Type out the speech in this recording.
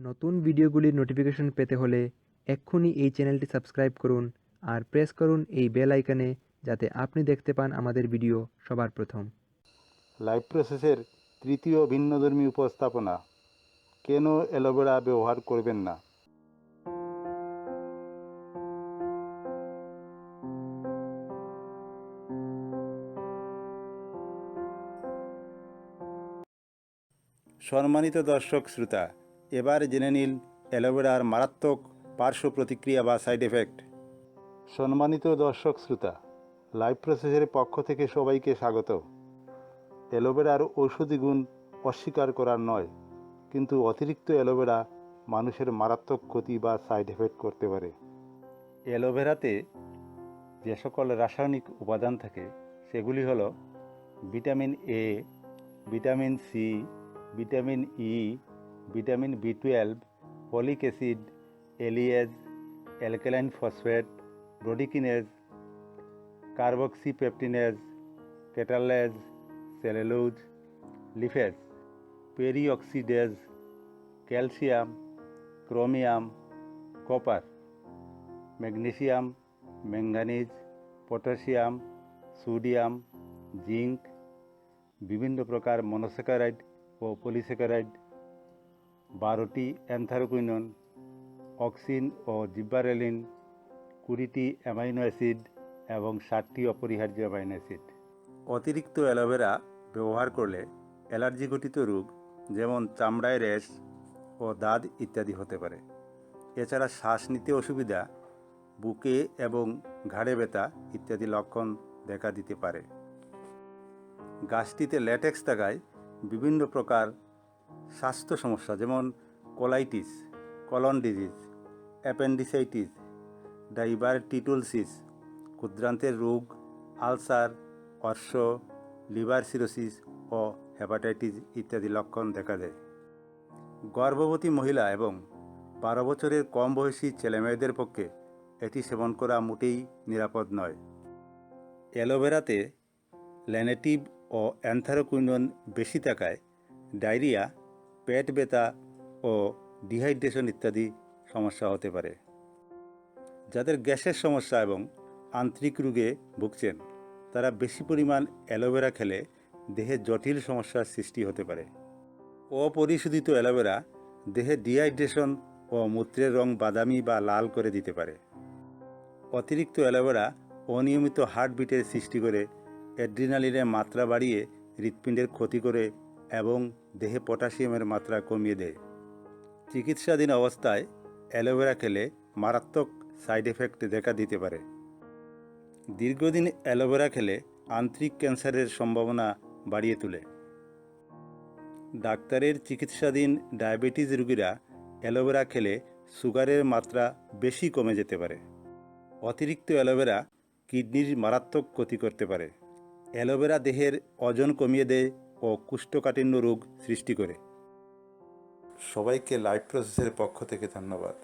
নতুন ভিডিওগুলির নোটিফিকেশন পেতে হলে এক্ষুনি এই চ্যানেলটি সাবস্ক্রাইব করুন আর প্রেস করুন এই বেল আইকনে যাতে আপনি দেখতে পান আমাদের ভিডিও সবার প্রথম। লাইভ প্রসেসের তৃতীয় ভিন্নধর্মী উপস্থাপনা, কেন অ্যালোভেরা ব্যবহার করবেন না? সম্মানিত দর্শক, শ্রোতা এবার জেনে নিন অ্যালোভেরার মারাত্মক পার্শ্ব প্রতিক্রিয়া বা সাইড এফেক্ট। সম্মানিত দর্শক শ্রোতা, লাইভ প্রসেসের পক্ষ থেকে সবাইকে স্বাগত। অ্যালোভেরার ঔষধি গুণ অস্বীকার করার নয়, কিন্তু অতিরিক্ত অ্যালোভেরা মানুষের মারাত্মক ক্ষতি বা সাইড এফেক্ট করতে পারে। অ্যালোভেরাতে যে সকল রাসায়নিক উপাদান থাকে, সেগুলি হলো vitamin A, vitamin C, vitamin E vitamin B twelve folic acid, এলিয়েজ, alkaline phosphate, ব্রোডিকিনেজ, carboxypeptidase catalase cellulose, lipase, peroxidase, calcium, chromium, copper, magnesium manganese potassium, sodium, zinc, বিভিন্ন প্রকার মনোস্যাকারাইড ও পলিস্যাকারাইড বারোটি অ্যান্থারোকুইনন, অক্সিন ও জিব্বারেলিন, কুড়িটি অ্যামাইনো অ্যাসিড এবং ষাটটি অপরিহার্য amino acid. অতিরিক্ত aloe vera ব্যবহার করলে অ্যালার্জি ঘটিত রোগ যেমন চামড়ায় র্যাশ ও দাঁত ইত্যাদি হতে পারে। এছাড়া শ্বাস নিতে অসুবিধা, বুকে এবং ঘাড়ে ব্যথা ইত্যাদি লক্ষণ দেখা দিতে পারে। গাছটিতে ল্যাটেক্স থাকায় বিভিন্ন প্রকার স্বাস্থ্য সমস্যা, যেমন colitis colon disease appendicitis diverticulosis ক্ষুদ্রান্তের রোগ আলসার অর্শ লিভার সিরোসিস ও হেপাটাইটিস ইত্যাদি লক্ষণ দেখা দেয়। গর্ভবতী মহিলা এবং বারো বছরের কম বয়সী ছেলেমেয়েদের পক্ষে এটি সেবন করা মোটেই নিরাপদ নয়। অ্যালোভেরাতে ল্যানেটিভ ও অ্যান্থারোকুইনন বেশি থাকায় ডায়রিয়া পেট ব্যথা ও ডিহাইড্রেশন ইত্যাদি সমস্যা হতে পারে, যাদের গ্যাসের সমস্যা এবং আন্তরিক রোগে ভুগছেন, তারা বেশি পরিমাণ অ্যালোভেরা খেলে দেহে জটিল সমস্যার সৃষ্টি হতে পারে। অপরিশোধিত অ্যালোভেরা দেহে ডিহাইড্রেশন ও মূত্রের রং বাদামি বা লাল করে দিতে পারে। অতিরিক্ত অ্যালোভেরা অনিয়মিত হার্টবিটের সৃষ্টি করে, অ্যাড্রিনালিনের মাত্রা বাড়িয়ে হৃৎপিণ্ডের ক্ষতি করে এবং দেহে পটাশিয়ামের মাত্রা কমিয়ে দেয়। চিকিৎসাধীন অবস্থায় অ্যালোভেরা খেলে মারাত্মক সাইড এফেক্ট দেখা দিতে পারে। দীর্ঘদিন অ্যালোভেরা খেলে আন্তরিক ক্যান্সারের সম্ভাবনা বাড়িয়ে তোলে। ডাক্তারের চিকিৎসাধীন ডায়াবেটিস রোগীরা অ্যালোভেরা খেলে সুগারের মাত্রা বেশি কমে যেতে পারে। অতিরিক্ত অ্যালোভেরা কিডনির মারাত্মক ক্ষতি করতে পারে। অ্যালোভেরা দেহের ওজন কমিয়ে দেয় ও কুষ্ঠকাঠিন্য রোগ সৃষ্টি করে। সবাইকে লাইভ প্রসেসের পক্ষ থেকে ধন্যবাদ।